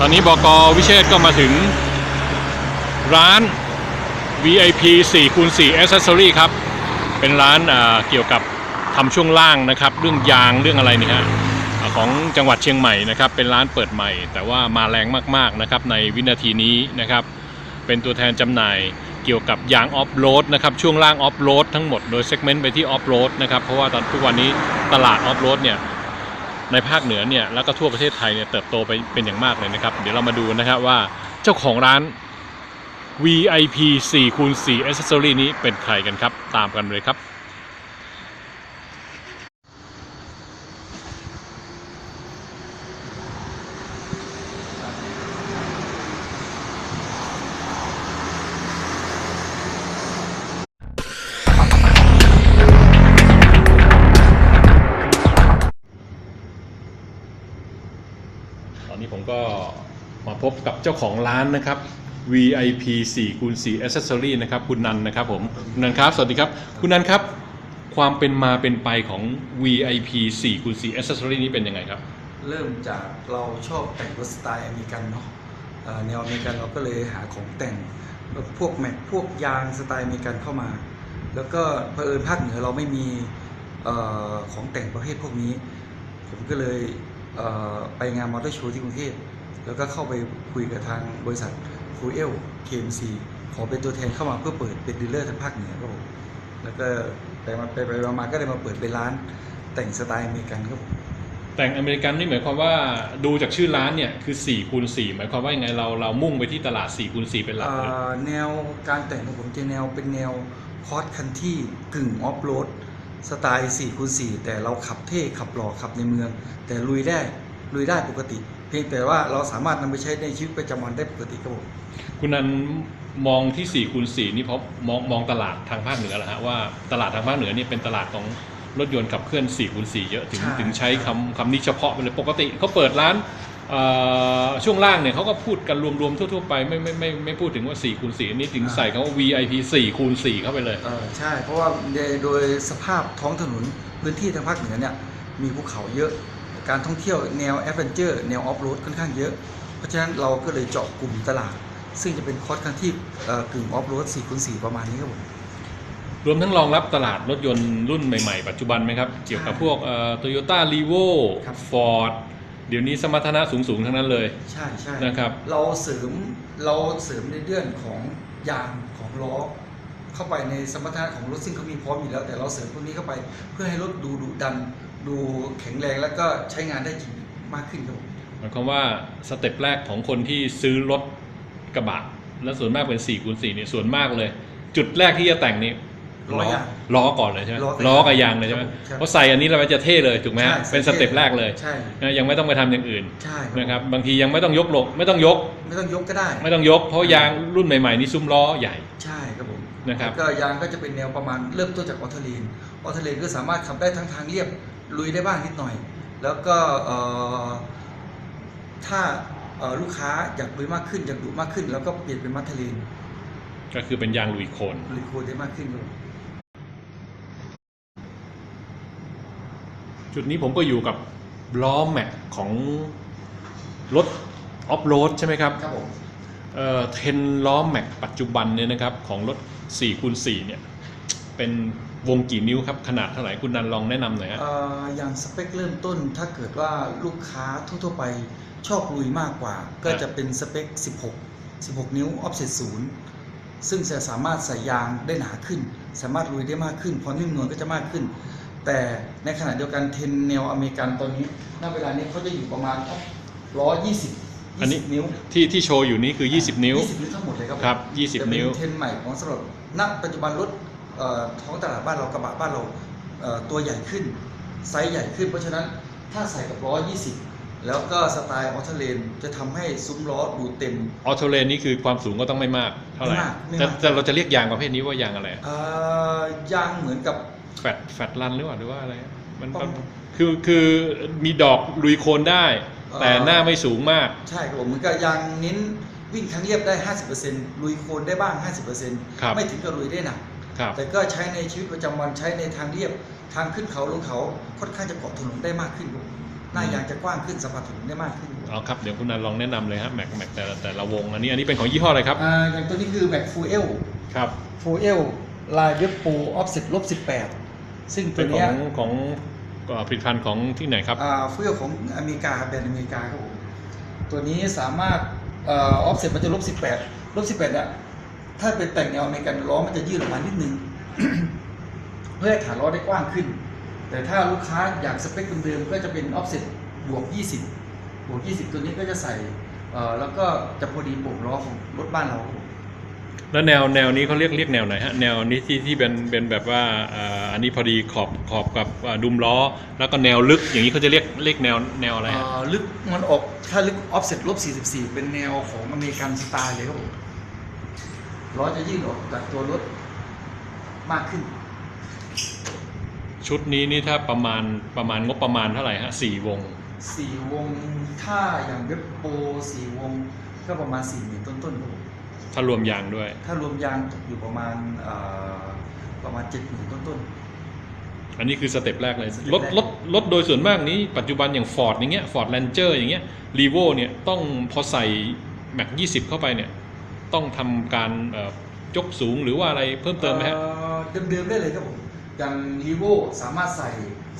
ตอนนี้บกวิเชษก็มาถึงร้าน VIP 4คูณ4 Accessory ครับ เป็นร้านเกี่ยวกับทำช่วงล่างนะครับ เรื่องยางเรื่องอะไรนี่ฮะของจังหวัดเชียงใหม่นะครับ เป็นร้านเปิดใหม่ แต่ว่ามาแรงมากๆนะครับในวินาทีนี้นะครับ เป็นตัวแทนจำหน่ายเกี่ยวกับยางออฟโรดนะครับ ช่วงล่างออฟโรดทั้งหมดโดยเซกเมนต์ไปที่ออฟโรดนะครับ เพราะว่าตอนทุกวันนี้ตลาดออฟโรดเนี่ย ในภาคเหนือเนี่ยแล้วก็ทั่วประเทศไทยเนี่ยเติบโตไปเป็นอย่างมากเลยนะครับ เดี๋ยวเรามาดูนะครับว่าเจ้าของร้าน VIP 4 คูณ4 Accessory นี้เป็นใครกันครับ ตามกันเลยครับ บกับเจ้าของร้านนะครับ VIP 4คูณ4 Accessory นะครับ คุณนันนะครับผมคุณนันครับ สวัสดีครับ คุณนันครับ ความเป็นมาเป็นไปของ VIP 4คูณ4 Accessory นี้เป็นยังไงครับ เริ่มจากเราชอบแต่งรถสไตล์อเมริกันเนาะแนวอเมริกันเราก็เลยหาของแต่งพวกแม็กพวกยางสไตล์อเมริกันเข้ามา แล้วก็เผอิญภาคเหนือเราไม่มีของแต่งประเภทพวกนี้ ผมก็เลยไปงานมอเตอร์โชว์ที่กรุงเทพ แล้วก็เข้าไปคุยกับทางบริษัทฟูเอล KMC ขอเป็นตัวแทนเข้ามาเพื่อเปิดเป็นดีลเลอร์ทางภาคเหนือครับผมแล้วก็ไปมาไปไปมาๆก็เลยมาเปิดเป็นร้านแต่งสไตล์อเมริกันครับผมแต่งอเมริกันนี่หมายความว่าดูจากชื่อร้านเนี่ยคือ4คูณ4หมายความว่ายังไงเราเรามุ่งไปที่ตลาด4คูณ4เป็นหลักเลย เอ่อแนวการแต่งของผมจะแนวเป็นแนวคอร์สคันที่กึ่งออฟโรดสไตล์4คูณ4แต่เราขับเท่ขับหล่อขับในเมือง แต่ลุยได้ลุยได้ปกติ เพียงแต่ว่าเราสามารถนำไปใช้ในชีวิตประจำวันได้ปกติครับผมคุณนันมองที่4คูณ4นี่เพราะมองมองตลาดทางภาคเหนือเหรอฮะว่าตลาดทางภาคเหนือนี่เป็นตลาดของรถยนต์ขับเคลื่อน4คูณ4เยอะถึงถึงใช้คำคำนี้เฉพาะไปเลยปกติเขาเปิดร้านเอ่อช่วงล่างเนี่ยเขาก็พูดกันรวมๆทั่วๆไปไม่ไม่ไม่ไม่พูดถึงว่า4คูณ4อันนี้ถึงใส่คำว่า VIP 4คูณ4เข้าไปเลยเออใช่เพราะว่าโดยโดยสภาพท้องถนนพื้นที่ทางภาคเหนือเนี่ยมีภูเขาเยอะ การท่องเที่ยวแนวแอดเวนเจอร์แนวออฟโรดค่อนข้างเยอะ เพราะฉะนั้นเราก็เลยเจาะกลุ่มตลาด ซึ่งจะเป็นคอร์สคันที่เอ่อกึ่งออฟโรด4คูณ4ประมาณนี้ครับผมรวมทั้งรองรับตลาดรถยนต์รุ่นใหม่ๆ ปัจจุบันไหมครับ เกี่ยวกับพวกโตโยต้ารีโวครับฟอร์ดเดี๋ยวนี้สมรรถนะสูงๆ ทั้งนั้นเลย ใช่ใช่นะครับ เราเสริมเราเสริมในเรื่องของยางของล้อเข้าไปในสมรรถนะของรถซึ่งเขามีพร้อมอยู่แล้ว แต่เราเสริมพวกนี้เข้าไปเพื่อให้รถดูดุดัน ดูแข็งแรงแล้วก็ใช้งานได้จริงมากขึ้นครับผมหมายความว่าสเต็ปแรกของคนที่ซื้อรถกระบะ และส่วนมากเป็น4คูณ4เนี่ยส่วนมากเลย จุดแรกที่จะแต่งนี่ล้อยาง ล้อก่อนเลยใช่ไหมล้อกับล้อกับยางเลยใช่ไหมครับ เพราะใส่อันนี้แล้วมันจะเท่เลยถูกไหมฮะใช่เป็นสเต็ปแรกเลยใช่นะยังไม่ต้องไปทำอย่างอื่นใช่นะครับบางทียังไม่ต้องยกหลกไม่ต้องยก ไม่ต้องยกก็ได้ ไม่ต้องยก เพราะยางรุ่นใหม่ๆนี่ซุ้มล้อใหญ่ ใช่ครับผมนะครับแล้วก็ยางก็จะเป็นแนวประมาณเริ่มต้นจากออโตลีนออโตลีนก็สามารถขับได้ทั้งทางเรียบ ลุยได้บ้างนิดหน่อย แล้วก็เอ่อถ้าเอ่อลูกค้าอยากลุยมากขึ้นอยากดุมากขึ้น แล้วก็เปลี่ยนเป็นมัทเทลีนก็คือเป็นยางลุยโคลนลุยโคได้มากขึ้นครับผมจุดนี้ผมก็อยู่กับล้อแม็กของรถออฟโรดใช่ไหมครับครับผมเอ่อเทนล้อแม็กปัจจุบันเนี่ยนะครับของรถ4คูณ4เนี่ยเป็น วงกี่นิ้วครับขนาดเท่าไหร่คุณนันลองแนะนำหน่อยฮะ เอ่ออย่างสเปคเริ่มต้นถ้าเกิดว่าลูกค้าทั่วๆไปชอบลุยมากกว่า ก็จะเป็นสเปค 16 16 นิ้วออฟเซตศูนย์ซึ่งจะสามารถใส่ยางได้หนาขึ้น สามารถลุยได้มากขึ้นความนิ่มนวลก็จะมากขึ้น แต่ในขณะเดียวกันเทนแนวอเมริกันตอนนี้ณเวลานี้เขาจะอยู่ประมาณร้อยยี่สิบอันนี้นิ้วที่ที่โชว์อยู่นี้คือ 20 นิ้ว 20 นิ้วทั้งหมดเลยครับผมครับจะ20เป็นนิ้ว เทรนด์ใหม่ของสำหรับณปัจจุบันรถเอ่อ ท้องตลาดบ้านเรากระบะบ้านเราเอ่อตัวใหญ่ขึ้น ไซส์ใหญ่ขึ้น เพราะฉะนั้นถ้าใส่กับล้อ 20 แล้วก็สไตล์ออเทเลนจะทำให้ซุ้มล้อดูเต็มออโตเลนนี่คือความสูงก็ต้องไม่มากเท่าไหร่ไม่มากไม่แต่มากแต่เราจะเรียกยางประเภทนี้ว่ายางอะไรเอ่อยางเหมือนกับแฟตแฟตรันหรือเปล่าหรือว่าอะไรมันประมันคือคือมีดอกลุยโคลนได้เอ่อแต่หน้าไม่สูงมาก ใช่ครับผมเหมือนกับยางเน้นวิ่งทางเรียบได้ 50%ลุยโคลนได้บ้าง 50%ครับไม่ถึงกับลุยได้หนักครับ แต่ก็ใช้ในชีวิตประจำวันใช้ในทางเรียบทางขึ้นเขาลงเขาค่อนข้างจะเกาะถนนได้มากขึ้นครับหน้ายางจะกว้างขึ้นสัมผัสถุงได้มากขึ้นเอาครับเดี๋ยวคุณนันลองแนะนำเลยฮะแม็กแม็กแต่ละแต่ละวงอันนี้อันนี้เป็นของยี่ห้ออะไรครับอ่าอย่างตัวนี้คือแม็กฟูเอลครับฟูเอลลายเว็บโปรออฟเซ็ตลบสิบแปดซึ่งตัเป็วนขอเนี้ยงของเอ่อผลิตภัณฑ์ของที่ไหนครับอ่าฟูเอลของอเมริกาแบรนด์อเมริกาครับผมตัวนี้สามารถเออฟเซ็ตมันจะลบสิบแปดลบสิบแปดอะ ถ้าเป็นแต่งแนวอเมริกันล้อมันจะยืดออกมานิดนึง เพื่อให้ฐานล้อได้กว้างขึ้น แต่ถ้าลูกค้าอยากสเปคเดิมๆก็จะเป็นออฟเซ็ตบวก 20 บวก 20 ตัวนี้ก็จะใส่เอ่อแล้วก็จะพอดีโป่งล้อของรถบ้านเราครับผมแล้วแนวแนวนี้เขาเรียกเรียกแนวไหนฮะแนวนี้ที่ที่เป็นเป็นแบบว่าอ่าอันนี้พอดีขอบขอบกับอ่าดุมล้อ แล้วก็แนวลึกอย่างนี้เขาจะเรียกเรียกแนวแนวอะไรฮะเอ่อลึกมันออกถ้าลึกออฟเซ็ตลบ44 เป็นแนวของอเมริกันสไตล์เลยครับผม ล้อจะยืดออกจากตัวรถมากขึ้น ชุดนี้นี่ถ้าประมาณประมาณงบประมาณเท่าไหร่ฮะสี่วง4วงถ้าอย่างเว็บโปร4วงก็ประมาณ4หมื่นต้นๆครับผมถ้ารวมยางด้วย ถ้ารวมยางตกอยู่ประมาณเอ่อประมาณ7 0,000ต้น อันนี้คือสเต็ปแรกเลยสเต็ปรถแรกรถรถโดยส่วนมากนี้ปัจจุบันอย่าง Ford อย่างเงี้ย Ford Ranger อย่างเงี้ย r e v o เนี่ยต้องพอใส่แม็ก20 เข้าไปเนี่ย ต้องทำการเอ่อยกสูงหรือว่าอะไรเพิ่มๆเติมไหมฮะ อ่อเดิมๆได้เลยครับผม อย่างรีโวสามารถใส่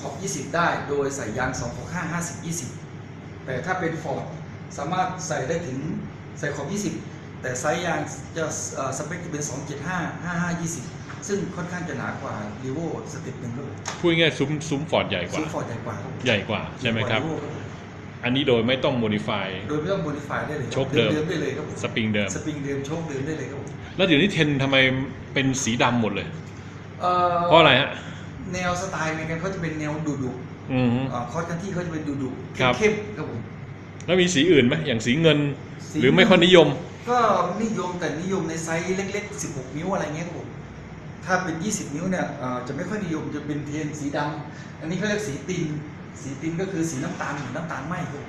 ขอบ 20 ได้ โดยใส่ยาง2ขอบ5 50 20 แต่ถ้าเป็น Ford สามารถใส่ได้ถึงใส่ขอบ 20 แต่ไซส์ยางจะเอ่อสเปคจะเป็น 275 55 20 ซึ่งค่อนข้างจะหนากว่ารีโวสเต็ปหนึ่งครับผมพูดง่ายๆซุ้มซุ้ม Ford ใหญ่กว่าซึ่ง Ford ใหญ่กว่าครับผมใหญ่กว่าใช่ไหมครับใญ่กว่า Revo ผม อันนี้โดยไม่ต้อง modify โดยไม่ต้องโมดิฟายได้เลยโชคเดิม ได้เลยครับผมสปริงเดิม สปริงเดิมโชคเดิมได้เลยครับผมแล้วเดี๋ยวนี้เทนทำไมเป็นสีดำหมดเลย เอ่อเพราะอะไรฮะ แนวสไตล์อเมริกันเขาจะเป็นแนวดุดุอืมฮึๆอ่าคอร์สกันที่เขาจะเป็นดุดุครับ เข้มๆครับผม แล้วมีสีอื่นไหมอย่างสีเงิน สี หรือไม่ค่อยนิยม ก็นิยมแต่นิยมในไซส์เล็กๆ 16 นิ้วอะไรเงี้ยครับผม ถ้าเป็น 20 นิ้วเนี่ยเอ่อจะไม่ค่อยนิยมจะเป็นเทนสีดำอันนี้เขาเรียกสีติน สีตินก็คือสีน้ำตาลเหมือนน้ำตาลไหมครับผม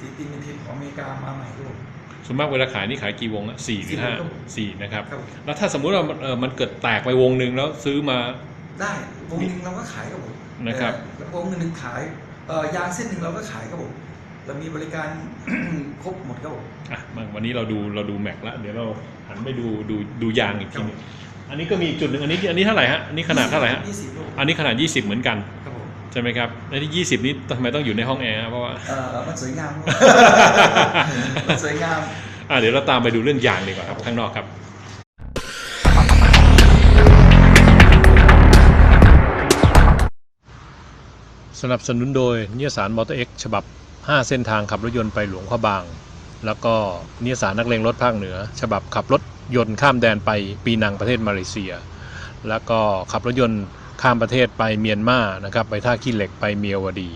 สีตินเป็นเทนของอเมริกามาใหม่ครับผมส่วนมากเวลาขายนี่ขายกี่วงอะสี่หรือห้าสี่ครับผมสี่นะครับครับผมแล้วถ้าสมมุติว่ามันเออมันเกิดแตกไปวงหนึ่งแล้วซื้อมาได้วงหนึ่งเราก็ขายครับผมนะครับเอ่อวงหนึ่งขายเอ่อยางเส้นหนึ่งเราก็ขายครับผมเรามีบริการครบหมดครับผมอะมาวันนี้เราดูเราดูแม็กแล้วเดี๋ยวเราหันไปดูดูดูยางอีกทีหนึงอันนี้ก็มีอีกจุดหนึ่งอันนี้อันนี้เท่าไหร่ฮะอันนี้ขนาดเท่าไหร่ฮะยี่สิบครับผมอันนี้ขนาด 20 เหมือนกันครับผม ใช่ไหมครับแล้วที่20นี้ทำไมต้องอยู่ในห้องแอร์ฮะเพราะว่าเอ่อมันสวยงามมันสวยงามอะเดี๋ยวเราตามไปดูเรื่องยางดีกว่าครับข้างนอกครับสนับสนุนโดยนิยสารมอเตอร์เอ็กฉบับ 5 เส้นทางขับรถยนต์ไปหลวงพระบาง แล้วก็นิยสารนักเลงรถภาคเหนือ ฉบับขับรถยนต์ข้ามแดนไปปีนังประเทศมาเลเซีย แล้วก็ขับรถยนต์ ข้ามประเทศไปเมียนมานะครับไปท่าขี้เหล็กไปเมียวดี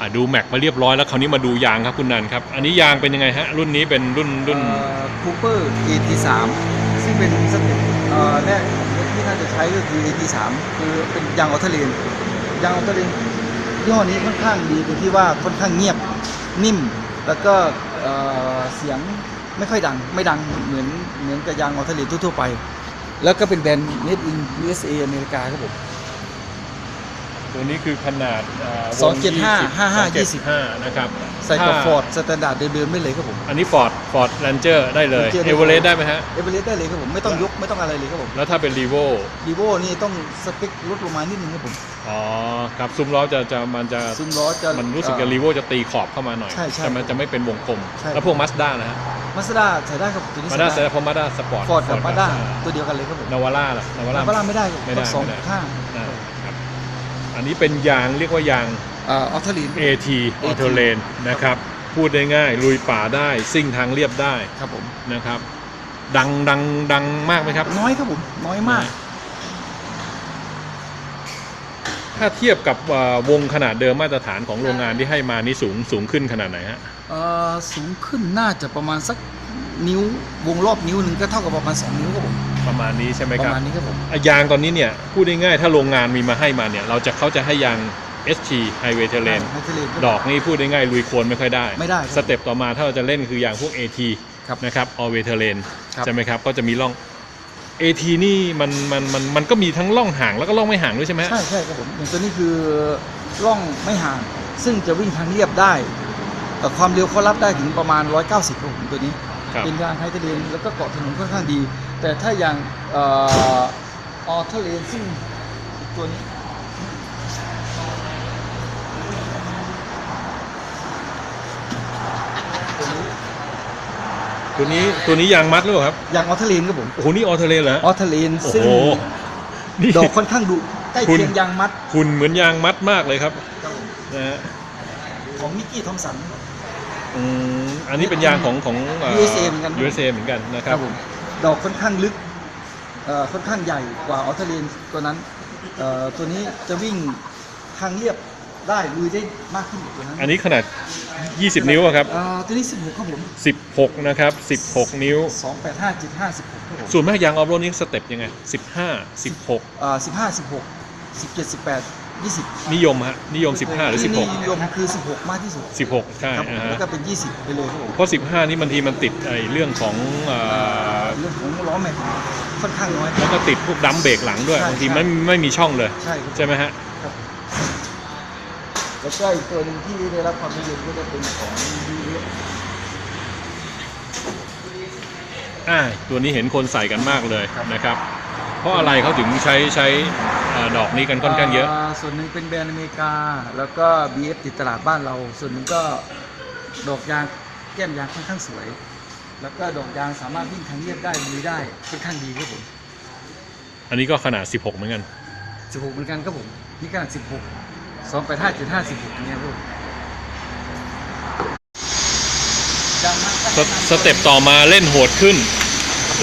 อะดูแม็กมาเรียบร้อยแล้วคราวนี้มาดูยางครับคุณนันครับ อันนี้ยางเป็นยังไงฮะ รุ่นนี้เป็นรุ่นรุ่นคูเปอร์ AT3 ซึ่งเป็นสเต็ปเอ่อแรกของรถที่น่าจะใช้ก็คือ AT3 คือเป็นยางออโตเลนยางออโตเลนยี่ห้อนี้ค่อนข้างดีตรงที่ว่าค่อนข้างเงียบนิ่ม แล้วก็เอ่อเสียงไม่ค่อยดังไม่ดังเหมือนเหมือนกับยางออโตเลนทั่วๆไป แล้วก็เป็นแบรนด์ Made in USA อเมริกาครับผม ตัวนี้คือขนาดาวง275 55 275นะครับ ใส่กับถ้าฟอร์ดสแตนดาร์ดเดิมๆได้เลยครับผม อันนี้ฟอร์ดฟอร์ดแรนเจอร์ได้เลย Ranger เอเวอเรสต์ได้ไหมฮะ เอเวอเรสต์ได้เลยครับผมไม่ต้องยกไม่ต้องอะไรเลยครับผมแล้วถ้าเป็นรีโวดีโวนี่ต้องสเปคลดลงมานิดนึงครับผมอ๋อครับซุ้มล้อจะจะมันจะซึ่งล้อจะ มันรู้สึกจะรีโวจะตีขอบเข้ามาหน่อยใช่ใช่แต่มันจะไม่เป็นวงกลม ใช่ แล้วพวกมาสด้านะฮะมาสด้าใช้ได้ครับตัวนี้มาใช้ด้าได้เสร็จแล้วพอมาด้าสปอร์ตฟอร์ดกับมาด้าตัวเดียวกันเลยครับผมนาวาร่าล่ะนาวาร่า มาด้าไม่ได้ครับไม่ได้ต้องสองไม่ได้ ข้าง อ่าครับอันนี้เป็นยางเรียกว่ายาง อ่าออทลีน AT a u t o l a n นะครับ พูดได้ง่ายลุยป่าได้ซิ่งทางเรียบได้ครับผมนะครับ ดังดังดังมากไหมครับ น้อยครับผมน้อยมาก ถ้าเทียบกับเอ่อวงขนาดเดิมมาตรฐานของโรงงานที่ให้มานี่สูงสูงขึ้นขนาดไหนฮะเอ่อสูงขึ้นน่าจะประมาณสักนิ้ววงรอบนิ้วหนึ่งก็เท่ากับประมาณ 2 นิ้วครับผมประมาณนี้ใช่ไหมปครับระมาณนี้ครับผม อะยางตอนนี้เนี่ยพูดง่ายๆถ้าโรงงานมีมาให้มาเนี่ย เราจะเขาจะให้ยาง ST Highway Terrain ให้ทะเลน ดอกนี่พูดง่ายๆลุยโคลนไม่ค่อยได้ ไม่ได้ครับสเต็ปต่อมาถ้าเราจะเล่นคือยางพวก AT ครับนะครับ All Way Terrain ครับ ใช่ไหมครับ ก็จะมีร่อง AT นี่มันมันมันมันก็มีทั้งร่องห่างแล้วก็ร่องไม่ห่างด้วยใช่ไหมฮะ ใช่ใช่ครับผมอย่างตัวนี้คือร่องไม่ห่าง ซึ่งจะวิ่งทางเรียบได้แต่ความเร็วเขารับได้ถึงประมาณ 190ครับผมตัวนี้ ครับ เป็นยางไฮเทเลนแล้วก็เกาะถนนค่อนข้างดี แต่ถ้าอย่างเออเทเลนซึ่งตัวนี้ ตัวนี้ตัวนี้ยางมัดหรือเปล่าครับยางออเทเลนครับผม โอ้โหนี่ออเทเลนเหรอ ออเทเลนโอ้ซึ่งโหนี่ดอกค่อนข้างดุใกล้คุณ เคียงยางมัดคุณเหมือนยางมัดมากเลยครับครับผมนะฮะของมิกกี้ทอมสัน อืมอันนี้เป็นยางของของเอ่อ USA เหมือนกัน USA เหมือนกันนะครับผมดอกค่อนข้างลึกเอ่อค่อนข้างใหญ่กว่าออเทเลนตัวนั้นเอ่อตัวนี้จะวิ่งทางเรียบ ได้ลุยได้มากขึ้นกว่าตัวนั้นอันนี้ขนาด 20 นิ้วอะครับ เอ่อตัวนี้ 16ครับผม16 นะครับ 16 นิ้ว 285 75 16ครับผมส่วนมากยางออฟโรดนี่สเต็ปยังไง 15 16 เอ่อ15 16 17 18 20นิยมฮะ นิยม 15 หรือ ที่นิยมคือ 16 มากที่สุด16 16ใช่ครับผมนะฮะแล้วก็เป็น 20 ไปเลยครับผมเพราะ 15 นี่บางทีมันติดไอ้เรื่องของเอ่อเรื่องของล้อแม็กค่อนข้างน้อย แล้วก็ติดพวกดัมเบรกหลังด้วยใช่บางทีใช่ ไม่ไม่มีช่องเลย ใช่ครับ ใช่ไหมฮะครับ แล้วก็อีกตัวหนึ่งที่ได้รับความนิยมก็จะเป็นของ BF อ่าตัวนี้เห็นคนใส่กันมากเลยนะครับ เพราะอะไรเขาถึงใช้ใช้เอ่อดอกนี้กันค่อนข้างเยอะ ส่วนหนึ่งเป็นแบรนด์อเมริกา แล้วก็ BF ติดตลาดบ้านเรา ส่วนหนึ่งก็ดอกยางแก้มยางค่อนข้างสวย แล้วก็ดอกยางสามารถวิ่งทางเรียบได้ลุยได้ค่อนข้างดีครับผม อันนี้ก็ขนาด 16 เหมือนกัน 16 เหมือนกันครับผม นี่ขนาด 16 285 75 16เนี่ยครับผมยางมัดสสเต็ปต่อมาเล่นโหดขึ้น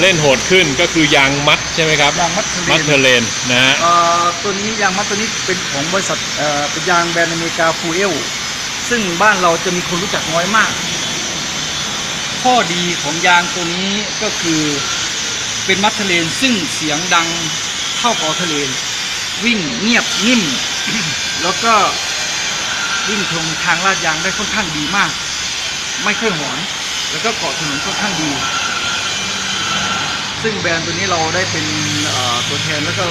เล่นโหดขึ้นก็คือยางมัดใช่ไหมครับ ยางมัดมัดเทเลนนะฮะ เอ่อตัวนี้ยางมัดตัวนี้เป็นของบริษัทเอ่อเป็นยางแบรนด์อเมริกาฟูเอลซึ่งบ้านเราจะมีคนรู้จักน้อยมาก ข้อดีของยางตัวนี้ก็คือเป็นมัดเทเลนซึ่งเสียงดังเท่ากับออเทเลนวิ่งเงียบนิ่ม แล้วก็วิ่งตรงทางลาดยางได้ค่อนข้างดีมาก ไม่ค่อยหอนแล้วก็เกาะถนนค่อนข้างดี ซึ่งแบรนด์ตัวนี้เราได้เป็นเอ่อตัวแทนแล้วก็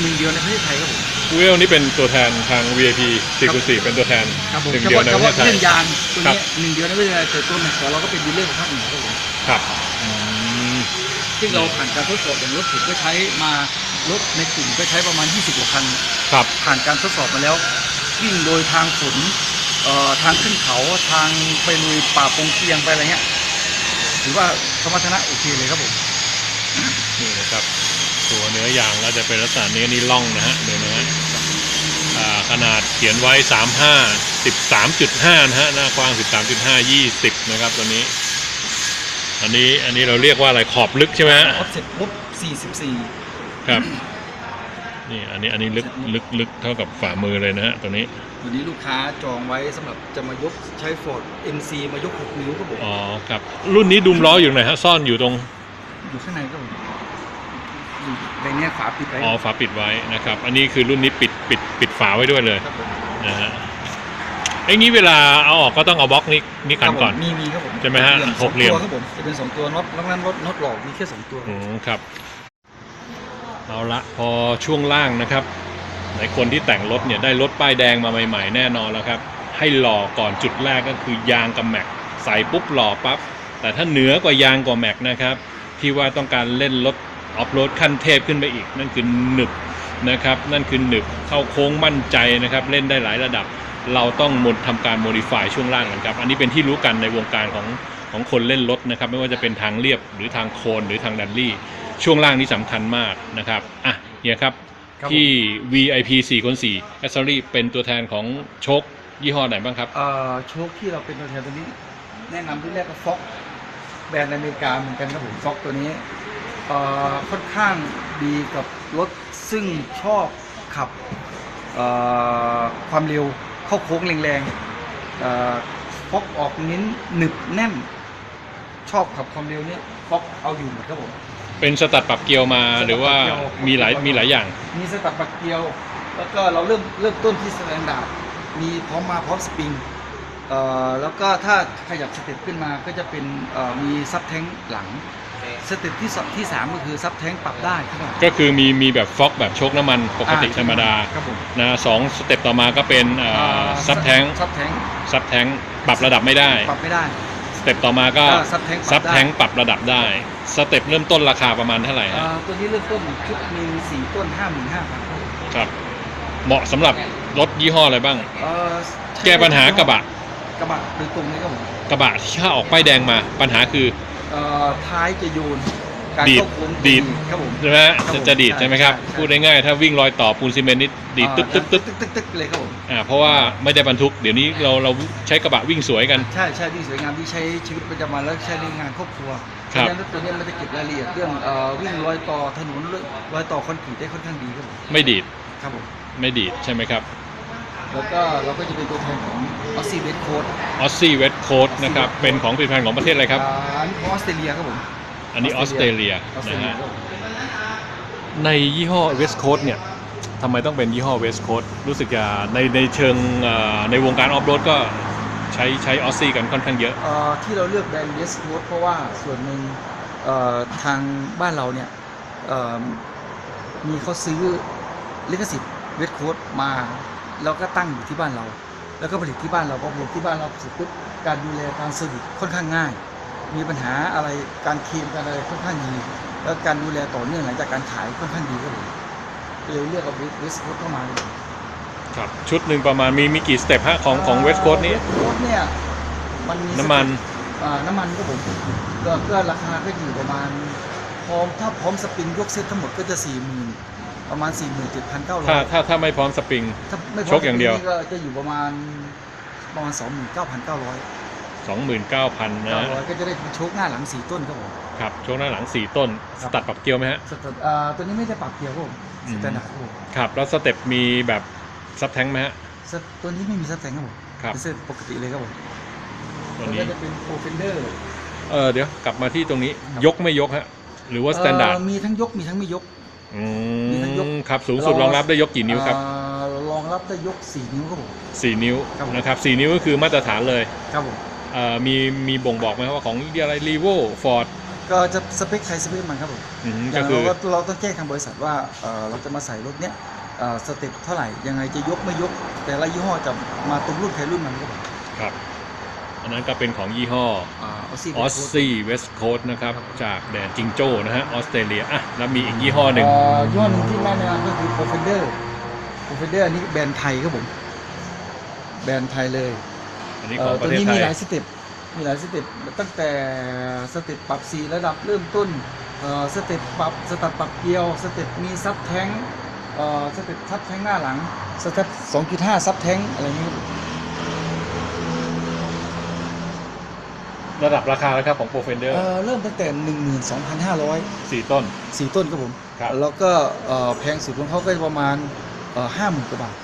หนึ่งเดียวในประเทศไทยครับผมกูเอลนี่เป็นตัวแทนทาง VIP 4คู4เป็นตัวแทนครับผมหนึ่งเฉเดียวพาะในเฉประเทพาะศไทยเรื่องยางตัวครันี้บหนึ่งเดียวในประเทศไทยแต่ตัวแม็กของเราก็เป็นดีลเลอร์ของภาคเหนือครับผมครับอืม ซึ่งเราผ่านการทดสอบอย่างรถผมก็ใช้มารถในกลุ่มก็ใช้ประมาณ 20กว่าคันครับ ผ่านการทดสอบมาแล้ววิ่งโดยทางฝนเอ่อทางขึ้นเขาทางไปลุยป่าปงเคียงไปอะไรเงี้ยถือว่าสมรรถนะโอเคเลยครับผมนี่นะครับตัวเนื้อยางก็จะเป็นลักษณะนี้นี่ล่องนะฮะเดี๋ยวนะฮะอ่าขนาดเขียนไว้ 35 13.5 นะฮะหน้ากว้าง 13.5 20 นะครับตัวนี้ อันนี้อันนี้เราเรียกว่าอะไรขอบลึกใช่ไหมฮะออฟเซ็ตลบ44ครับนี่อันนี้อันนี้ลึกลึกลึกเท่ากับฝ่ามือเลยนะฮะตัวนี้ตัวนี้ลูกค้าจองไว้สำหรับจะมายกใช้ Ford MC มายก6นิ้วครับผมอ๋อครับ รุ่นนี้ดุมล้ออยู่ไหนฮะซ่อนอยู่ตรงอยู่ข้างในครับผมอยู่ในเนี้ยฝาปิดไว้อ๋อฝาปิดไว้นะครับ อันนี้คือรุ่นนี้ปิดปิดปิดฝาไว้ด้วยเลยครับผมนะฮะ ไอ้นี้เวลาเอาออกก็ต้องเอาบล็อกนี้นี่กันก่อนครับผมมีมีครับผมใช่ไหมฮะสองหกเหลี่ยมตัวครับผมจะเป็นสองตัวน็อตนอกนั้นน็อตน็อตหลอกมีแค่สองตัวอืมครับ เอาละพอช่วงล่างนะครับในคนที่แต่งรถเนี่ยได้รถป้ายแดงมาใหม่ ๆ แน่นอนแล้วครับ ให้หล่อก่อนจุดแรกก็คือยางกับแม็กใส่ปุ๊บหล่อปั๊บแต่ถ้าเหนือกว่ายางกว่าแม็กนะครับ ที่ว่าต้องการเล่นรถออฟโรดขั้นเทพขึ้นไปอีก นั่นคือหนึบนะครับ นั่นคือหนึบเข้าโค้งมั่นใจนะครับ เล่นได้หลายระดับ เราต้องมดทำการโมดิฟายช่วงล่างกันครับ อันนี้เป็นที่รู้กันในวงการของของคนเล่นรถนะครับ ไม่ว่าจะเป็นทางเรียบหรือทางโคนหรือทางดันลี่ ช่วงล่างนี้สำคัญมากนะครับ อะเนี่ยครับครับผม ที่ VIP 4คน4 a c c e s s o r y เป็นตัวแทนของโชคยี่ห้อไหนบ้างครับ เอ่อโชคที่เราเป็นตัวแทนตัวนี้ แนะนำที่แรกก็ฟ็อกแบรนด์อเมริกาเหมือนกันครับผมฟ็อกตัวนี้เอ่อค่อนข้างดีกับรถซึ่งชอบขับเอ่อความเร็ว เข้าโค้งแรงๆเอ่อฟ็อกออกเน้นหนึบแน่น ชอบขับความเร็วนี้ฟ็อกเอาอยู่หมดครับผม เป็นสตัดปรับเกียวมาหรือว่าสตัดปรับเกียวมีหลายมีหลายอย่าง มีสตัดปักเกียว แล้วก็เราเริ่มเริ่มต้นที่สแตนดาร์ดมีพร้อมมาพร้อมสปริงเอ่อแล้วก็ถ้าขยับสเต็ปขึ้นมาก็จะเป็นเอ่อมีซับแท้งหลัง สเต็ปที่สที่สามก็คือซับแท้งปรับได้ครับผมก็คือมีมีแบบฟ็อกแบบโชคน้ำมันปกติอ่ธรรมดาครับผม นะสองสเต็ปต่อมาก็เป็นเอ่อซับแท้งซับแท้งซับแท้งปรับระดับไม่ได้ ปรับไม่ได้ สเต็ปต่อมาก็ก็ซับแท้งปซัรับบได้แท้งปรับระดับได้ สเต็ปเริ่มต้นราคาประมาณเท่าไหร่เอ่ฮะอตัวนี้เริ่มต้นชุดมีสี่ต้นห้าหมื่นห้าพันครับเหมาะสำหรับรถยี่ห้ออะไรบ้างเอ่อใช้แก้ปัญหากระบะ กระบะโดยตรงเลยครับผม กระบะที่ถ้าออกป้ายแดงมา ปัญหาคือ เอ่อท้ายจะโยนการดีดควบคุมดีด ครับผมใช่ไหมฮะครับจะผมจะดีดใช่ใช่ไหมครับใช่พูดง่ายๆถ้าวิ่งรอยต่อปูนซีเมนต์นี่ดีดตึ๊บตึ๊บตึ๊บตึ๊กตึ๊กตึ๊กเลยครับผมอ่าเพราะว่าไม่ได้บรรทุก เดี๋ยวนี้เราเราใช้กระบะวิ่งสวยกัน ใช่ใช่ที่สวยงามที่ใช้ชีวิตประจำวันแล้วใช้ในงานครอบครัวครับเพาะฉะนั้นตัวเนี้ยมันจะเก็บรายละเอียดเรื่องเอ่อวิ่งรอยต่อถนนรอยต่อคอนกรีตได้ค่อนข้างดีครับผมไม่ดีดครับผม ไม่ดีดใช่ไหมครับ แล้วก็เราก็จะเป็นตัวแทนของ ออสซี่เวสโคดออสซี่เวสโคดนะครับเป็นของผลิตภัณฑ์ของประเทศอะไรครับอันนี้ของออสเตรเลียครับผมอันนี้ออสเตรเลียออสเตรนะเลียฮะครับผมในยี่ห้อเวสโคดเนี่ยทำไมต้องเป็นยี่ห้อเวสโคดรู้สึกจะในในเชิงเอ่อในวงการออฟโรดก็ใช้ใช้ออสซี่กันค่อนข้างเยอะเอ่อที่เราเลือกแบรนด์เวสโคดเพราะว่าส่วนหนึ่งเอ่อทางบ้านเราเนี่ยเอ่อมีเขาซื้อลิขสิทธิ์เวสโคดมา แล้วก็ตั้งอยู่ที่บ้านเรา แล้วก็ผลิตที่บ้านเราพอผลิตที่บ้านเราเสร็จปุ๊บการดูแลการเซอร์วิสค่อนข้างง่าย มีปัญหาอะไรการเคลมการอะไรค่อนข้างดี แล้วการดูแลต่อเนื่องหลังจากการขายค่อนข้างดีครับผมเลยเลือกเอาเวสโคดเข้ามาเลยครับชุดหนึ่งประมาณมีมีกี่สเต็ปฮะของของเวสโคดนี้เวสโคดเนี่ยมันมีน้ำมันอ่าน้ำมันก็ผมก็ก็ราคาก็อยู่ประมาณพร้อมถ้าพร้อมสปริงยกเซตทั้งหมดก็จะสี่หมื่น ประมาณสี่หมื่นเจ็ดพันเก้าร้อถ้ายถ้าถ้าไม่พร้อมสปริง ถ้าไม่พชกอย่างเดียวสปริก็จะอยู่ประมาณประมาณสองหมื่นเก้าพันเก้าร้อย29,000 นะเก้าฮะร้อยก็จะได้โชคหน้าหลังสี่ต้นครับผม ครับช่วงหน้าหลัง 4 ต้น ครับ ตัดปรับเกลียวไหมฮะสเตอ่าตัวนี้ไม่ได้ปรับเกียร์ครับผมอืสมแตนดาร์ดครับผมครับ แล้วสเต็ปมีแบบซับแท้งไหมฮะสตัวนี้ไม่มีซับแสงครับผมครับ เป็นเส้นปกติเลยครับผมตัวแล้วนี้ก็จะเป็นโปรเฟนเดอร์เออเดี๋ยวกลับมาที่ตรงนี้ครับยกไม่ยกฮะ หรือว่าสแตนดาร์ด มีทั้งยกมีทั้งไม่ยก อืมีทั้งยก มครับสูงสุดรองรับได้ยกกี่นิ้วครับอ่ารองรับได้ยก 4 นิ้วครับผม4นิ้วครับผมนะครับ4นิ้วก็คือมาตรฐานเลยครับผมเอ่อมีมีบ่งบอกไหมครับว่าของอะไรรีโวฟอร์ดก็จะสเปคใครสเปคมันครับผมอก็ย่างคือเราก็เราต้องแจ้งทางบริษัทว่าเอ่อเราจะมาใส่รถเนี้ยเอ่อสเต็ปเท่าไหร่ยังไงจะยกไม่ยก แต่ละยี่ห้อจะมาตรงรุ่นใครรุ่นมันครับผมครับ อันนั้นก็เป็นของยี่ห้ออ่าออสซี่ออสซี่เวสโคสนะครับ จากแดนจิงโจ้นะฮะออสเตรเลียอะแล้วมีอีกยี่ห้อหนึ่งยี่ห้อหนึ่งที่แนะนำก็คือโปรเฟนเดอร์โปรเฟนเดอร์อันนี้แบรนด์ไทยครับผม แบรนด์ไทยเลย อันนี้เอ่ของอปตัวระเทศนี้ไทมียหลายสเต็ปมีหลายสเต็ปตั้งแต่สเต็ปปรับสีระดับเริ่มต้นเอ่อสเต็ปปรับสเต็ปปรับเกลียวสเต็ปมีซับแท้งเอ่อสเต็ปซับแท้งหน้าหลังสเต็ป2.5ซับแท้งอะไรนี้ ระดับราคาแล้วครับของโปรเฟนเดอร์เอ่อเริ่มตั้งแต่ 12,500 สี่ต้นสี่ต้นครับผม ครับ แล้วก็เอ่อแพงสุดของเขาก็ประมาณเอ่อ50,000กว่าบาท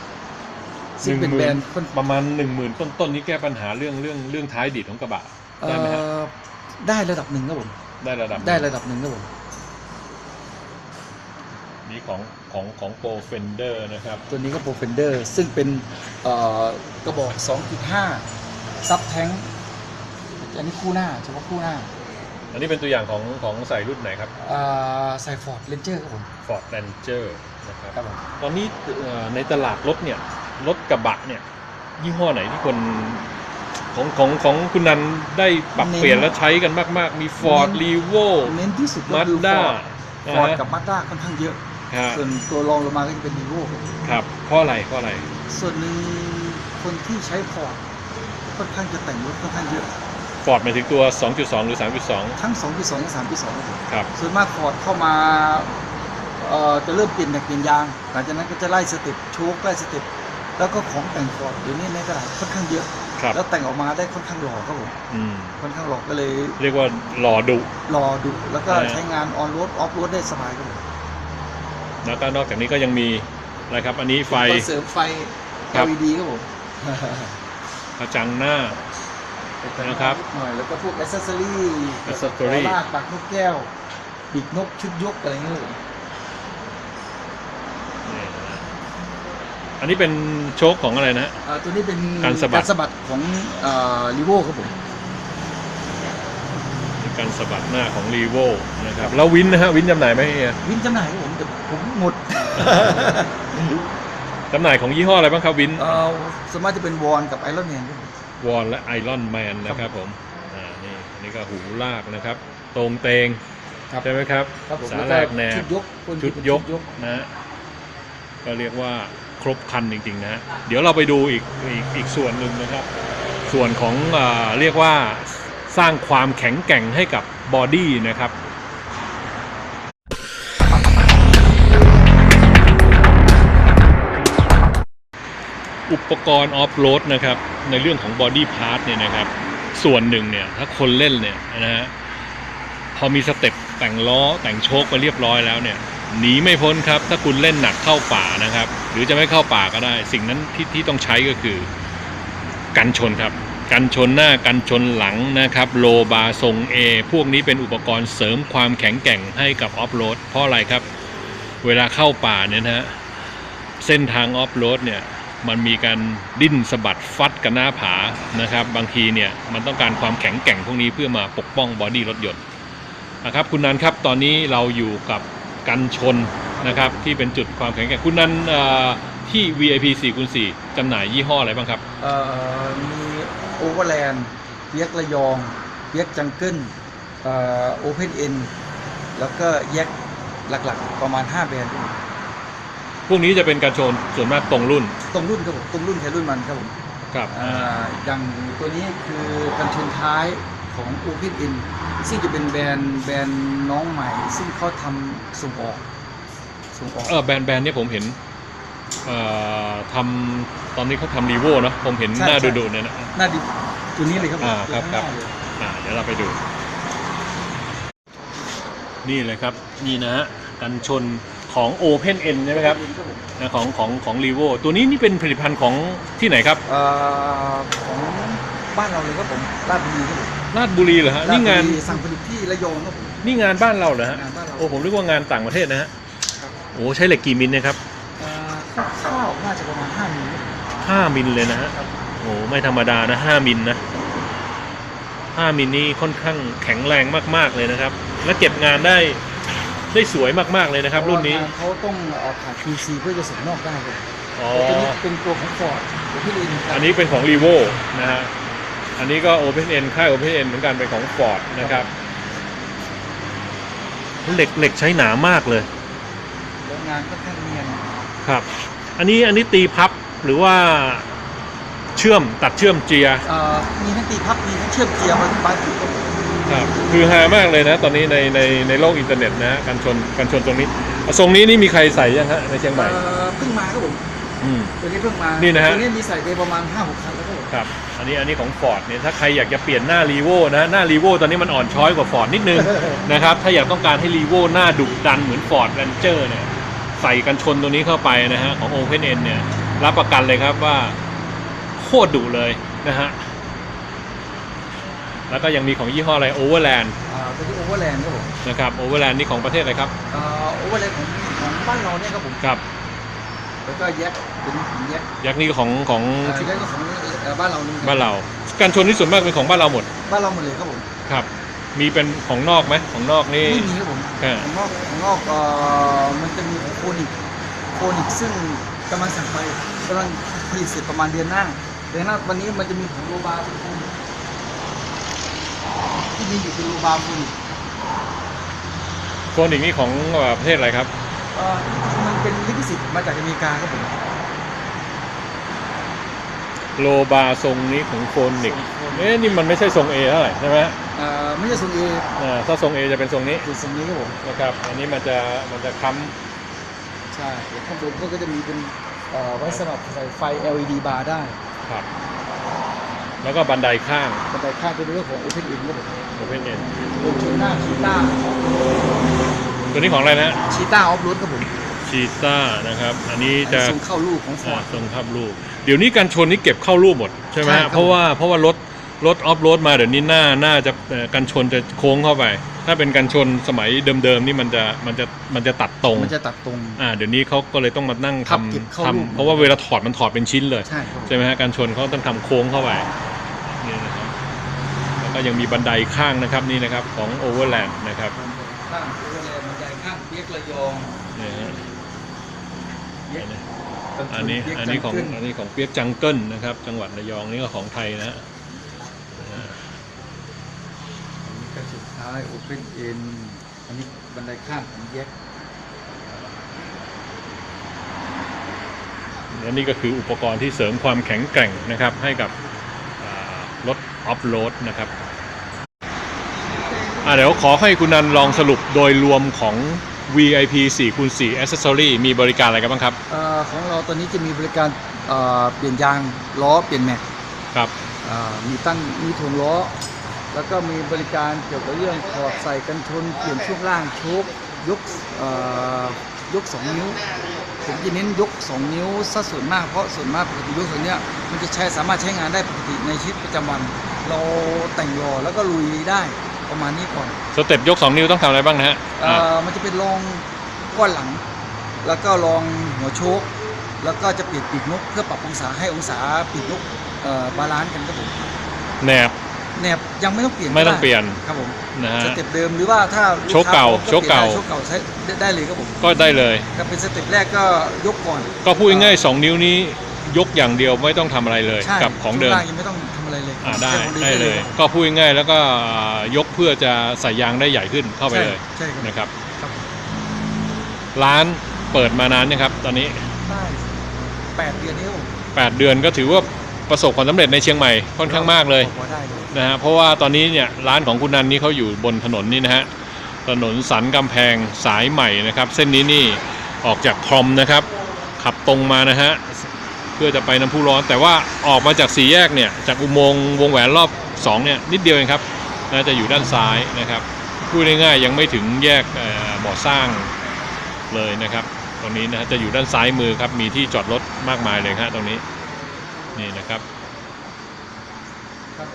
ซึ่งเป็นหมื่แบรนด์ค่อนประมาณหนึ่งหมื่นต้นต้นๆนี้แก้ปัญหาเรื่องเรื่องเรื่องท้ายดีดของกระบะได้ไหมฮะเอ่อได้ระดับหนึ่งครับผม ได้ระดับได้ระดับหนึ่งครับผม นี้ของของของโปรเฟนเดอร์นะครับ ตัวนี้ก็โปรเฟนเดอร์ซึ่งเป็นเอ่อกระบอก 2.5 ซับแท้ง อันนี้คู่หน้าเฉพาะคู่หน้าอันนี้เป็นตัวอย่างของของใส่รุ่นไหนครับอ่าใส่ฟอร์ดเลนเจอร์ครับผม Ford Ranger นะครับครับผม ตอนนี้เอ่อในตลาดรถเนี่ยรถกระบะเนี่ยยี่ห้อไหนที่คนของของของคุณนันได้ปรับเปลี่ยนและใช้กันมาก ๆ มี Ford r e v o เน้นที่สุดก็คือ Mazda ฟอร์ดกับมาด้าค่อนข้างเยอะครับส่วนตัวรองลงมาก็จะเป็นดีโวครับเพราะอะไรเพราะอะไรส่วนหนึ่งคนที่ใช้ฟอร์ดค่อนข้างจะแต่งรถค่อนข้างเยอะ Ford หมายถึงตัว 2.2 หรือ 3.2 ทั้ง 2.2 และ 3.2ครับผมครับ ส่วนมากฟอร์ดเข้ามาเอ่อจะเริ่มเปลี่ยนแม็กเปลี่ยนยาง หลังจากนั้นก็จะไล่สเต็ปโชคไล่สเต็ปแล้วก็ของแต่งฟอร์ดเดี๋ยวนี้ในตลาดค่อนข้างเยอะ ครับ แล้วแต่งออกมาได้ค่อนข้างหล่อครับผมอืม ค่อนข้างหล่อก็เลยเรียกว่าหล่อดุ รอดูแล้วก็เออใช้งานออนโรดออฟโรดได้สบายครับผมแล้วก็นอกจากนี้ก็ยังมีนะครับ อันนี้ไฟก็เสริมไฟ ครับ LED ครับผม กระจังหน้า นะครับหน่อยแล้วก็พวกอ c เซสซอรี่ accessory ลากปากนกแก้วปีกนกชุดยกอะไรเงี้ยครับผมนี่นะอันนี้เป็นโชคของอะไรนะฮะอ่าตัวนี้เป็นการสะบัดสะบัดของลีโวครับผมรกันสะบัดหน้าของรีโวนะครับ แล้ววินนะฮะ วินจำหน่ายไหมเฮียวินจำหน่ายครับผมแต่ผมหมดจำหน่ายของยี่ห้ออะไรบ้างครับวินเอ่อสวนมากจะเป็นวอนกับไอรอนแมนครับผม วอนและไอรอนแมนนะครับผมอ่านี่อันนี้ก็หูลากนะครับ ตรงเตงครับ ใช่ไหมครับครับผมสาล้วแรกแนชุบดยกคนชุดเป็นยกนะฮะก็เรียกว่าครบครันจริงๆนะฮะเดี๋ยวเราไปดูอีกอีกอีกส่วนหนึ่งนะครับ ส่วนของอาเรียกว่าสร้างความแข็งแกร่งให้กับบอดี้นะครับ อุปกรณ์ออฟโรดนะครับ ในเรื่องของบอดี้พาร์ทเนี่ยนะครับ ส่วนหนึ่งเนี่ย ถ้าคนเล่นเนี่ยนะฮะพอมีสเต็ปแต่งล้อแต่งโชคไปเรียบร้อยแล้วเนี่ยหนีไม่พ้นครับ ถ้าคุณเล่นหนักเข้าป่านะครับ หรือจะไม่เข้าป่าก็ได้ สิ่งนั้นที่ที่ต้องใช้ก็คือ กันชนครับกันชนหน้ากันชนหลังนะครับ โลบาทรง A พวกนี้เป็นอุปกรณ์เสริมความแข็งแกร่งให้กับออฟโรดเพราะอะไรครับ เวลาเข้าป่าเนี่ยนะฮะเส้นทางออฟโรดเนี่ย มันมีการดิ้นสะบัดฟัดกันหน้าผานะครับ บางทีเนี่ยมันต้องการความแข็งแกร่งพวกนี้เพื่อมาปกป้องบอดี้รถยนต์นะครับคุณนันครับตอนนี้เราอยู่กับกันชนนะครับที่เป็นจุดความแข็งแกร่งคุณนันที่ VIP 4คูณ4จำหน่ายยี่ห้ออะไรบ้างครับเอ่อมีโอเวอร์แลนด์เปียกระยองเปียกจังเกิลโอเพนเอ็นแล้วก็แยกหลักๆ ประมาณ 5 แบรนด์ พวกนี้จะเป็นการชนส่วนมากตรงรุ่น ตรงรุ่นครับผมตรงรุ่นแค่รุ่นมันครับผมครับอ่าอย่างตัวนี้คือกันชนท้ายของ Open In ซึ่งจะเป็นแบรนด์แบรนด์น้องใหม่ ซึ่งเขาทำส่งออกส่งออก เออแบรนด์แบรนด์เนี่ยผมเห็นเอ่อทำตอนนี้เขาทำรีโวเนาะผมเห็นใช่หน้าใช่ดุๆเนี่ยนะ หน้าดิตัวนี้เลยครับผมอ่าครับตัวครับข้างหน้าเลยอ่าเดี๋ยวเราไปดู นี่เลยครับ นี่นะฮะกันชน ของ Open N ใช่ไหมครับครับผมนะของของของรีโวตัวนี้นี่เป็นผลิตภัณฑ์ของที่ไหนครับเอ่อของบ้านเราเลยครับผมราชบุรีครับผมราชบุรีเหรอฮะนี่งาน รชบุรีสั่งผลิตที่ระยองครับผม นี่งานบ้านเราเหรอฮะ งานบ้านเรา โอ้ผมนึกว่างานต่างประเทศนะฮะครับโอ้ใช้เหล็กกี่มิลนะครับเอ่อคร่าวๆน่าจะประมาณ5มิลครับผมห้ามิลเลยนะฮะ ครับโอ้ไม่ธรรมดานะห้ามิลนะห้ามิลนี่ค่อนข้างแข็งแรงมากๆเลยนะครับ และเก็บงานได้ ได้สวยมากๆเลยนะครับรุ่นนี้ เพาะว่าเขาต้องเอ่อผ่าน QC เพื่อจะส่งนอกได้ครับอ๋อตัวนี้เป็นตัวของ Ford ตัวที่ลินครับอันนี้เป็นของ r ีโวนะฮะ อันนี้ก็ Open N ค่าย Open N เหมือนกันเป็นของ Ford นะครับเหล็กเหล็กใช้หนามากเลยแล้วงานก็แค่เนียนครับ อันนี้อันนี้ตีพับหรือว่าเชื่อมตัดเชื่อมเจียร์ เอ่อมีทั้งตีพับมีทั้งเชื่อมเกียร์มาทั้งบานถูกครับผม ครับคือฮามากเลยนะ ตอนนี้ในในในโลกอินเทอร์เน็ตนะฮะการชนการชนตรงนี้ทรงนี้นี่มีใครใส่ยังฮะในเชียงใหม่เอ่อเพิ่งมาครับผมอืม ตัวนี้เพิ่งมานี่นะฮะ ตัวนี้มีใส่ไปประมาณ5-6คันแล้วครับผมครับ อันนี้อันนี้ของ Ford เนี่ยถ้าใครอยากจะเปลี่ยนหน้า r ีโวนะหน้า r ีโวตอนนี้มันอ่อนช้อยกว่า Ford นิดนึง นะครับ ถ้าอยากต้องการให้ r ีโวหน้าดุดันเหมือน Ford Ranger เนี่ยใส่กันชนตัวนี้เข้าไปนะฮะของ Open N เนี่ยรับประกันเลยครับว่า โคตรดุเลยนะฮะ แล้วก็ยังมีของยี่ห้ออะไร Overland อ่าตัวที่โอเวอร์แลนด์ครับผมนะครับ Overland นี่ของประเทศอะไรครับเอ่อโอเวอร์แลนด์ของของบ้านเราเนี่ยครับผม ครับแล้วก็แยกเป็นของแยกยักษ์นี่ของของเอ่อแยกก็ของเอ่อบ้านเรานี่บ้านเรา การชนที่ส่วนมากเป็นของบ้านเราหมดบ้านเราหมดเลยครับผม ครับ มีเป็นของนอกไหมของนอกนี่ ไม่มีครับผมอ่าของนอกของนอกเอ่อมันจะมีของโคนิกโคนิกซึ่งกำลังสั่งไปกำลังผลิตเสร็จประมาณเดือนหน้าเดือนหน้าวันนี้มันจะมีของโรบาเป็นโคนิก ที่มีอยู่เป็นโรบาโคนิกโคนิกนี่ของเอ่อประเทศอะไรครับ เอ่อมันเป็นลิขสิทธิ์มาจากอเมริกาครับผม โลบาทรงนี้ของโคนิกเอ๊ะนี่มันไม่ใช่ทรง A เท่าไหร่ใช่ไหมเอ่อไม่ใช่ทรงเออ่าถ้าทรง A จะเป็นทรงนี้คือทรงนี้ครับผม นะครับ อันนี้มันจะมันจะค้ใช่เดี๋ยวข้างบนก็จะมีเป็นเอ่อไว้สำหรับใส่ไฟ LED บาร์ได้ำครับ แล้วก็บันไดข้างบันไดข้างเป็นเรื่องของ Open In ครับผม Open N รวมถึงหน้าชีต้าตัวนี้ของอะไรนะชีต้าออฟโรดครับผมชีต้านะครับ อันนี้จะส่งเข้าลูกของฟออ่าร์ดทรงภาพรูปเดี๋ยวนี้การชนนี่เก็บเข้ารูปหมดใช่ไหมใช่ฮะครับเพราะว่าเพราะว่ารถรถออฟโรดมาเดี๋ยวนี้หน้าหน้าจะเอ่อกันชนจะโค้งเข้าไป ถ้าเป็นกันชนสมัยเดิมๆนี่มันจะมันจะมันจะตัดตรงมันจะตัดตรงอ่าเดี๋ยวนี้เขาก็เลยต้องมานั่งพับทำเก็บเข้ารูปทำเพราะว่าเวลาถอดมันถอดเป็นชิ้นเลยใช่ครับใช่ไหมฮะการชนเขาต้องทำโค้งเข้าไปนี่นะครับแล้ว ก็ยังมีบันไดข้างนะครับนี่นะครับของ Overland นะครับข้างตัวแลบันไดข้างเปียกระยองนี่ฮะเปียกอันนี้เปียกอันนี้ของจังกึ้อันนี้ของเปียกจังเกิลนะครับ จังหวัดระยองนี่ก็ของไทยนะฮะอันนี้ก็สุดท้ายโอเ n นเอ็นอันนี้บันไดข้างของแยกและนี่ก็คืออุปกรณ์ที่เสริมความแข็งแกร่งนะครับให้กับอ่ารถออฟโรดนะครับอะ เดี๋ยวขอให้คุณนันลองสรุปโดยรวมของ VIP 4คูณ4 Accessory มีบริการอะไรกันบ้างครับเอ่อของเราตอนนี้จะมีบริการเอ่อเปลี่ยนยางล้อเปลี่ยนแม็กครับอ่ามีตั้งมีถ่วงล้อ แล้วก็มีบริการเกี่ยวกับเรื่องถอดใส่กันชน เปลี่ยนช่วงล่างโชคยกเอ่อยก 2 นิ้ว ผมจะเน้นยก 2 นิ้วซะส่วนมากเพราะส่วนมากปกติยกส่วนเนี้ยมันจะใช้สามารถใช้งานได้ปกติในชีวิตประจำวัน เราแต่งรอแล้วก็ลุยได้ ประมาณนี้ก่อนสเต็ปยก 2 นิ้วต้องทำอะไรบ้างนะฮะเอ่อะอมันจะเป็นรองก้อนหลัง แล้วก็รองหัวโชคแล้วก็จะเปลี่ยนปีกนกเพื่อปรับองศาให้องศาปีกนกเอ่อบาลานซ์กันครับผมแหนบ แหนบยังไม่ต้องเปลี่ยนไม่ต้องเปลี่ยน ครับผมนะฮะ สเต็ปเดิมหรือว่าถ้าลูโชคเก่าค้พร้อมโชคเก่า ปลี่ยนได้โชคเก่าใช้ได้ได้เลยครับผมก็ได้เลย ก็เป็นสเต็ปแรกก็ยกก่อน ก็พูดง่ายๆ2นิ้วนี้ยกอย่างเดียวไม่ต้องทำอะไรเลย ใช่กับของเดิม ช่วล่างยังไม่ต้องทำ อะไรเลยอ่าได้แค่ของได้เลย ก็พูดง่ายๆแล้วก็ยกเพื่อจะใส่ยางได้ใหญ่ขึ้นเข้าไปใช่เลยใช่ครับนะครับครับ ร้านเปิดมานานนะครับ ตอนนี้ได้แปดเดือนนี้ครับผม8เดือนก็ถือว่าประสบความสำเร็จในเชียงใหม่ค่อนข้างมากเลยพอได้เลยนะฮะเพราะว่าตอนนี้เนี่ยร้านของคุณนันนี่เขาอยู่บนถนนนี่นะฮะถนนสันกำแพงสายใหม่นะครับ เส้นนี้นี่ออกจากคลอมนะครับ ขับตรงมานะฮะ เพื่อจะไปน้ำพุร้อน แต่ว่าออกมาจากสี่แยกเนี่ยจากอุโมงค์วงแหวนรอบ2เนี่ยนิดเดียวเองครับน่าจะอยู่ด้านซ้ายนะครับพูดง่ายๆยังไม่ถึงแยกบ่อสร้างเลยนะครับ ตรงนี้นะจะอยู่ด้านซ้ายมือครับมีที่จอดรถมากมายเลยฮะตรงนี้นี่นะครับครับ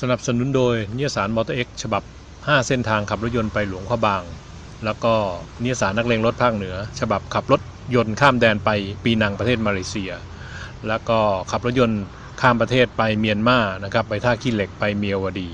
สนับสนุนโดยนิยสารมอเตอร์เอ็กฉบับ 5 เส้นทางขับรถยนต์ไปหลวงพระบาง แล้วก็นิสานักเลงรถภาคเหนือ ฉบับขับรถยนต์ข้ามแดนไปปีนังประเทศมาเลเซีย แล้วก็ขับรถยนต์ข้ามประเทศไปเมียนมานะครับไปท่าขี้เหล็กไปเมียวดี